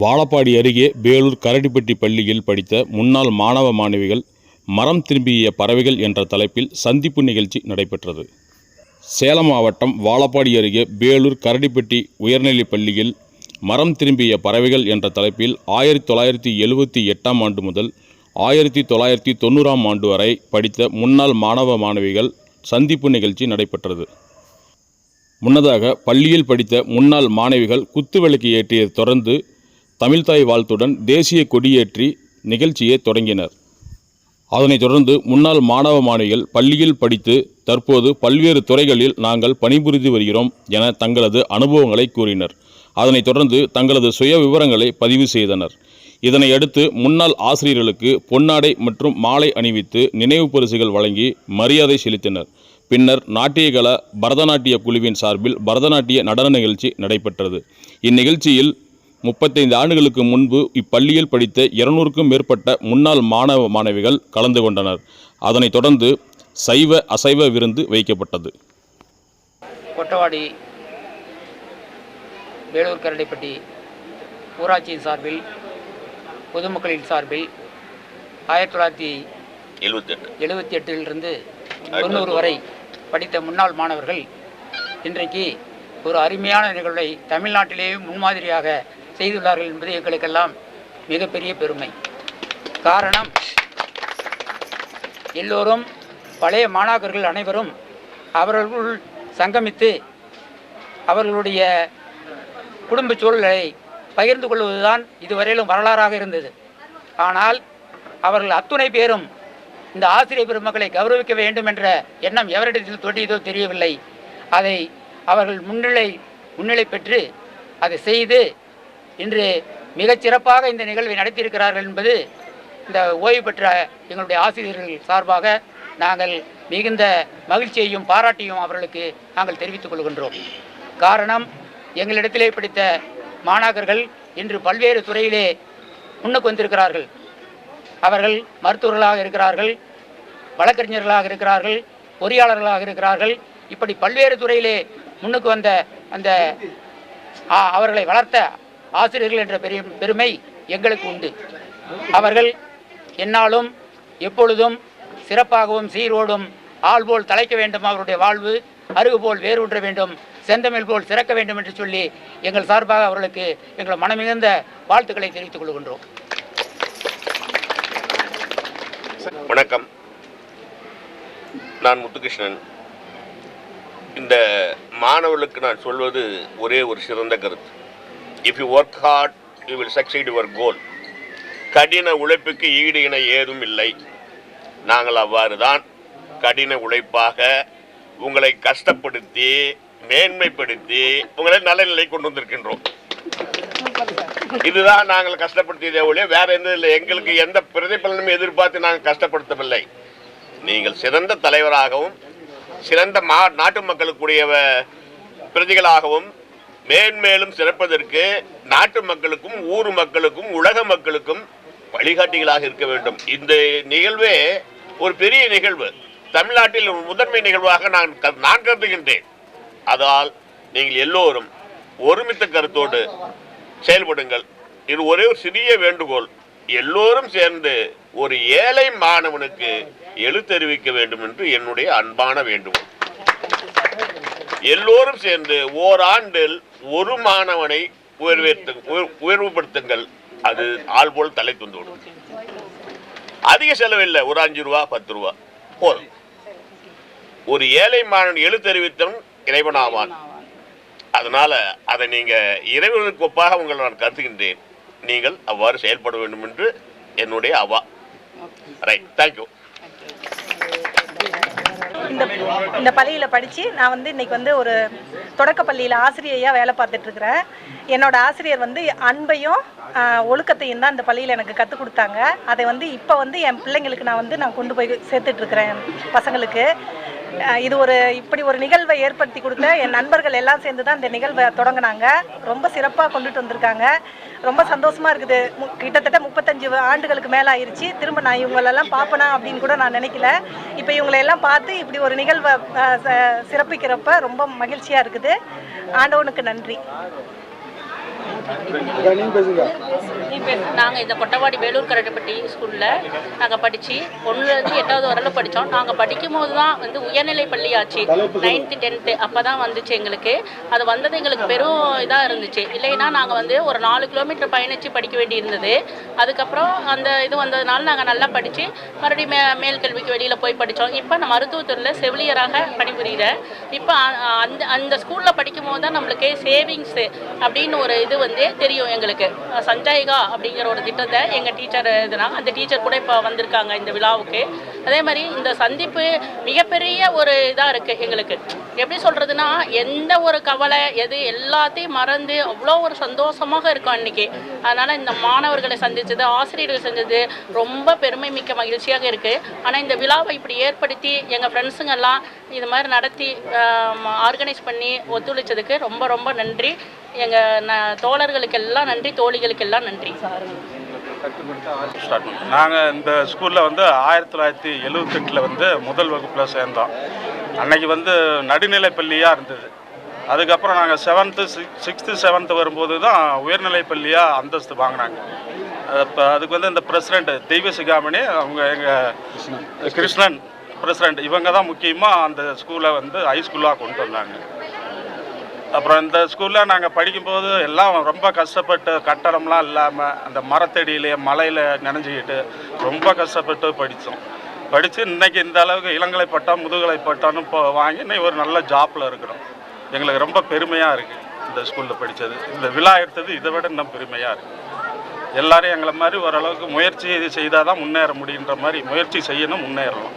வாழப்பாடி அருகே வேலூர் கரடிப்பட்டி பள்ளியில் படித்த முன்னாள் மாணவ மாணவிகள் மரம் திரும்பிய பறவைகள் என்ற தலைப்பில் சந்திப்பு நிகழ்ச்சி நடைபெற்றது. சேலம் மாவட்டம் வாழப்பாடி அருகே வேலூர் கரடிப்பட்டி உயர்நிலைப் பள்ளியில் மரம் திரும்பிய பறவைகள் என்ற தலைப்பில் ஆயிரத்தி தொள்ளாயிரத்தி எழுபத்தி எட்டாம் ஆண்டு முதல் ஆயிரத்தி தொள்ளாயிரத்தி தொண்ணூறாம் ஆண்டு வரை படித்த முன்னாள் மாணவ மாணவிகள் சந்திப்பு நிகழ்ச்சி நடைபெற்றது. முன்னதாக பள்ளியில் படித்த முன்னாள் மாணவிகள் குத்துவிளக்கு ஏற்றியதை தொடர்ந்து தமிழ்தாய் வாழ்த்துடன் தேசிய கொடியேற்றி நிகழ்ச்சியை தொடங்கினர். அதனைத் தொடர்ந்து முன்னாள் மாணவ மாணவிகள் பள்ளியில் படித்து தற்போது பல்வேறு துறைகளில் நாங்கள் பணிபுரிந்து வருகிறோம் என தங்களது அனுபவங்களை கூறினர். அதனைத் தொடர்ந்து தங்களது சுய விவரங்களை பதிவு செய்தனர். இதனையடுத்து முன்னாள் ஆசிரியர்களுக்கு பொன்னாடை மற்றும் மாலை அணிவித்து நினைவு பரிசுகள் வழங்கி மரியாதை செலுத்தினர். பின்னர் நாட்டியகல பரதநாட்டிய குழுவின் சார்பில் பரதநாட்டிய நடன நிகழ்ச்சி நடைபெற்றது. இந்நிகழ்ச்சியில் முப்பத்தைந்து ஆண்டுகளுக்கு முன்பு இப்பள்ளியில் படித்த இருநூறுக்கும் மேற்பட்ட முன்னாள் மாணவ மாணவிகள் கலந்து கொண்டனர். அதனைத் தொடர்ந்து சைவ அசைவ விருந்து வைக்கப்பட்டது. கொட்டவாடி வேலூர் கரடிப்பட்டி ஊராட்சியின் சார்பில் பொதுமக்களின் சார்பில் ஆயிரத்தி தொள்ளாயிரத்தி எழுபத்தெட்டு எழுபத்தி எட்டிலிருந்து தொண்ணூறு வரை படித்த முன்னாள் மாணவர்கள் இன்றைக்கு ஒரு அருமையான நிகழ்வை தமிழ்நாட்டிலேயே முன்மாதிரியாக செய்துள்ளார்கள் என்பது எங்களுக்கெல்லாம் மிகப்பெரிய பெருமை. காரணம் எல்லோரும் பழைய மாணாக்கர்கள் அனைவரும் அவர்களுள் சங்கமித்து அவர்களுடைய குடும்ப சூழலை பகிர்ந்து கொள்வதுதான் இதுவரையிலும் வரலாறாக இருந்தது. ஆனால் அவர்கள் அத்துணை பேரும் இந்த ஆசிரியர் பெருமக்களை கௌரவிக்க வேண்டும் என்ற எண்ணம் எவரிடத்தில் தோன்றியதோ தெரியவில்லை. அதை அவர்கள் முன்னிலை முன்னிலை பெற்று அதை செய்து இன்று மிகச் சிறப்பாக இந்த நிகழ்வை நடத்தியிருக்கிறார்கள் என்பது இந்த ஓய்வு பெற்ற எங்களுடைய ஆசிரியர்கள் சார்பாக நாங்கள் மிகுந்த மகிழ்ச்சியையும் பாராட்டியும் அவர்களுக்கு நாங்கள் தெரிவித்துக் கொள்கின்றோம். காரணம் எங்களிடத்திலே படித்த மாணாக்கர்கள் இன்று பல்வேறு துறையிலே முன்னுக்கு வந்திருக்கிறார்கள். அவர்கள் மருத்துவர்களாக இருக்கிறார்கள் வழக்கறிஞர்களாக இருக்கிறார்கள் பொறியாளர்களாக இருக்கிறார்கள். இப்படி பல்வேறு துறையிலே முன்னுக்கு வந்த அந்த அவர்களை வளர்த்த ஆசிரியர்கள் என்ற பெரிய பெருமை எங்களுக்கு உண்டு. அவர்கள் என்னாலும் எப்பொழுதும் சிறப்பாகவும் சீரோடும் ஆள் போல் தலைக்க வேண்டும் அவருடைய வாழ்வு அருகு போல் வேரூன்ற வேண்டும் செந்தமிழ் போல் சிறக்க வேண்டும் என்று சொல்லி எங்கள் சார்பாக அவர்களுக்கு எங்கள் மனமிகுந்த வாழ்த்துக்களை தெரிவித்துக் கொள்கின்றோம். வணக்கம். நான் முத்துகிருஷ்ணன். இந்த மாணவர்களுக்கு நான் சொல்வது ஒரே ஒரு சிறந்த கருத்து. If you work hard you will succeed your goal கடின உழைப்புக்கு ஈடு இணை ஏதும் இல்லை. நாங்கள் அவ்வாறு தான் கடின உழைப்பாக உங்களை கஷ்டப்படுத்தி மேன்மைப்படுத்தி உங்களை நல்ல நிலை கொண்டு வந்திருக்கின்றோம். இதுதான் நாங்கள் கஷ்டப்படுத்தியதே ஒழிய வேற எந்த இல்லை எங்களுக்கு எந்த பிரதிபலனும் எதிர்பார்த்து நாங்கள் கஷ்டப்படுத்தவில்லை. நீங்கள் சிறந்த தலைவராகவும் சிறந்த மா நாட்டு மக்களுக்குரிய பிரதிகளாகவும் மேன்மேலும் சிறப்பதற்கு நாட்டு மக்களுக்கும் ஊர் மக்களுக்கும் உலக மக்களுக்கும் வழிகாட்டிகளாக இருக்க வேண்டும். இந்த நிகழ்வே ஒரு பெரிய நிகழ்வு. தமிழ்நாட்டில் ஒரு முதன்மை நிகழ்வாக நான் க- நான் கருதுகின்றேன். அதால் நீங்கள் எல்லோரும் ஒருமித்த கருத்தோடு செயல்படுங்கள். இது ஒரே ஒரு சிறிய வேண்டுகோள். எல்லோரும் சேர்ந்து ஒரு ஏழை மாணவனுக்கு எழுத்தறிவிக்க வேண்டும் என்று என்னுடைய அன்பான வேண்டுகோள். எல்லோரும் சேர்ந்து ஓராண்டில் ஒரு மாணவனை உயர்வேற்று உயர்- உயர்வுபடுத்துங்கள். அது ஆள் போல் தலை துந்தோடும் அதிக செலவில்லை. ஒரு அஞ்சு ரூபா பத்து ரூபா. போதும். ஒரு ஏழை மாணவன் எழுத்தறிவித்தவன் இறைவனாவான். அதனால அதை நீங்க இறைவனுக்கு ஒப்பாக உங்களை நான் கருத்துகின்றேன் நீங்கள் அவ்வாறு செயல்பட வேண்டும் என்று என்னுடைய அவா. ரைட் தேங்க்யூ இந்த இந்த பள்ளியில் படித்து நான் வந்து இன்னைக்கு வந்து ஒரு தொடக்கப்பள்ளியில் ஆசிரியையாக வேலை பார்த்துட்டு இருக்கிறேன் என்னோட ஆசிரியர் வந்து அன்பையும் ஒழுக்கத்தையும் தான் இந்த பள்ளியில் எனக்கு கற்றுக் கொடுத்தாங்க. அதை வந்து இப்போ வந்து என் பிள்ளைங்களுக்கு நான் வந்து நான் கொண்டு போய் சேர்த்துட்டு இருக்கிறேன் பசங்களுக்கு. இது ஒரு இப்படி ஒரு நிகழ்வை ஏற்படுத்தி கொடுத்த என் நண்பர்கள் எல்லாம் சேர்ந்து தான் இந்த நிகழ்வை தொடங்கினாங்க. ரொம்ப சிறப்பாக கொண்டுட்டு வந்திருக்காங்க. ரொம்ப சந்தோஷமாக இருக்குது. கிட்டத்தட்ட முப்பத்தஞ்சு ஆண்டுகளுக்கு மேலே ஆயிடுச்சு திரும்ப நான் இவங்களெல்லாம் பார்ப்பனா அப்படின்னு கூட நான் நினைக்கல. இப்போ இவங்களை எல்லாம் பார்த்து இப்படி ஒரு நிகழ்வை ச- சிறப்பிக்கிறப்ப ரொம்ப மகிழ்ச்சியாக இருக்குது. ஆண்டவனுக்கு நன்றி. நாங்கள் இந்த கொட்டவாடி வேலூர் கரட்டுப்பட்டி ஸ்கூலில் நாங்கள் படித்து ஒன்றுலேருந்து எட்டாவது வரலும் படித்தோம் நாங்கள் படிக்கும் போது தான் வந்து உயர்நிலை பள்ளி ஆச்சு. நைன்த்து டென்த்து அப்போ தான் வந்துச்சு எங்களுக்கு. அது வந்தது எங்களுக்கு பெரும் இதாக இருந்துச்சு. இல்லைன்னா நாங்கள் வந்து ஒரு நாலு கிலோமீட்டர் பயணித்து படிக்க வேண்டி இருந்தது. அதுக்கப்புறம் அந்த இது வந்ததுனால நாங்கள் நல்லா படித்து மறுபடியும் மே மேல் கல்விக்கு வெளியில் போய் படித்தோம் இப்போ நான் மருத்துவத்துறையில் செவிலியராக பணிபுரிகிறேன் இப்போ அந்த அந்த ஸ்கூலில் படிக்கும் போது தான் நம்மளுக்கு சேவிங்ஸு அப்படின்னு ஒரு இது வந்து தெரியும் எங்களுக்கு. சஞ்சாயிகா அப்படிங்கிற ஒரு திட்டத்தை எங்கள் டீச்சர் இதுனாங்க அந்த டீச்சர் கூட இப்போ வந்திருக்காங்க இந்த விழாவுக்கு. அதே மாதிரி இந்த சந்திப்பு மிகப்பெரிய ஒரு இதாக இருக்குது எங்களுக்கு. எப்படி சொல்கிறதுனா எந்த ஒரு கவலை எது எல்லாத்தையும் மறந்து அவ்வளோ ஒரு சந்தோஷமாக இருக்கும் அன்னைக்கு அதனால் இந்த மாணவர்களை சந்திச்சது ஆசிரியர்கள் செஞ்சது ரொம்ப பெருமை மிக்க மகிழ்ச்சியாக இருக்குது ஆனால் இந்த விழாவை இப்படி ஏற்படுத்தி எங்கள் ஃப்ரெண்ட்ஸுங்கெல்லாம் இது மாதிரி நடத்தி ஆர்கனைஸ் பண்ணி ஒத்துழைச்சதுக்கு ரொம்ப ரொம்ப நன்றி. எங்கள் ந தோழர்களுக்கெல்லாம் நன்றி தோழிகளுக்கெல்லாம் நன்றி. நாங்கள் இந்த ஸ்கூலில் வந்து ஆயிரத்தி தொள்ளாயிரத்தி எழுவத்தெட்டில் வந்து முதல் வகுப்பில் சேர்ந்தோம். அன்னைக்கு வந்து நடுநிலை பள்ளியாக இருந்தது. அதுக்கப்புறம் நாங்கள் செவன்த்து சிக்ஸ் சிக்ஸ்த்து செவன்த்து வரும்போது தான் உயர்நிலை பள்ளியாக அந்தஸ்து வாங்கினாங்க. இப்போ அதுக்கு வந்து இந்த பிரசிடெண்ட் தெய்வ சிகாமணி அவங்க எங்கள் கிருஷ்ணன். பிரசிடெண்ட் இவங்க தான் முக்கியமாக அந்த ஸ்கூலை வந்து ஹை ஸ்கூலாக கொண்டு வந்தாங்க. அப்புறம் இந்த ஸ்கூலில் நாங்கள் படிக்கும்போது எல்லாம் ரொம்ப கஷ்டப்பட்டு கட்டடம்லாம் இல்லாமல் அந்த மரத்தடியிலே மலையில் நனைஞ்சிக்கிட்டு ரொம்ப கஷ்டப்பட்டு படித்தோம் படித்து இன்னைக்கு இந்த அளவுக்கு இளங்கலை பட்டம் முதுகலை பட்டம்னு இப்போ வாங்கி இன்னைக்கு ஒரு நல்ல ஜாப்பில் இருக்கிறோம். எங்களுக்கு ரொம்ப பெருமையாக இருக்குது இந்த ஸ்கூலில் படித்தது இந்த விழா எடுத்தது இதை விட இன்னும் பெருமையாக இருக்குது எல்லாரும் எங்களை மாதிரி ஓரளவுக்கு முயற்சி செய்தால் தான் முன்னேற முடியுன்ற மாதிரி முயற்சி செய்யணும் முன்னேறலாம்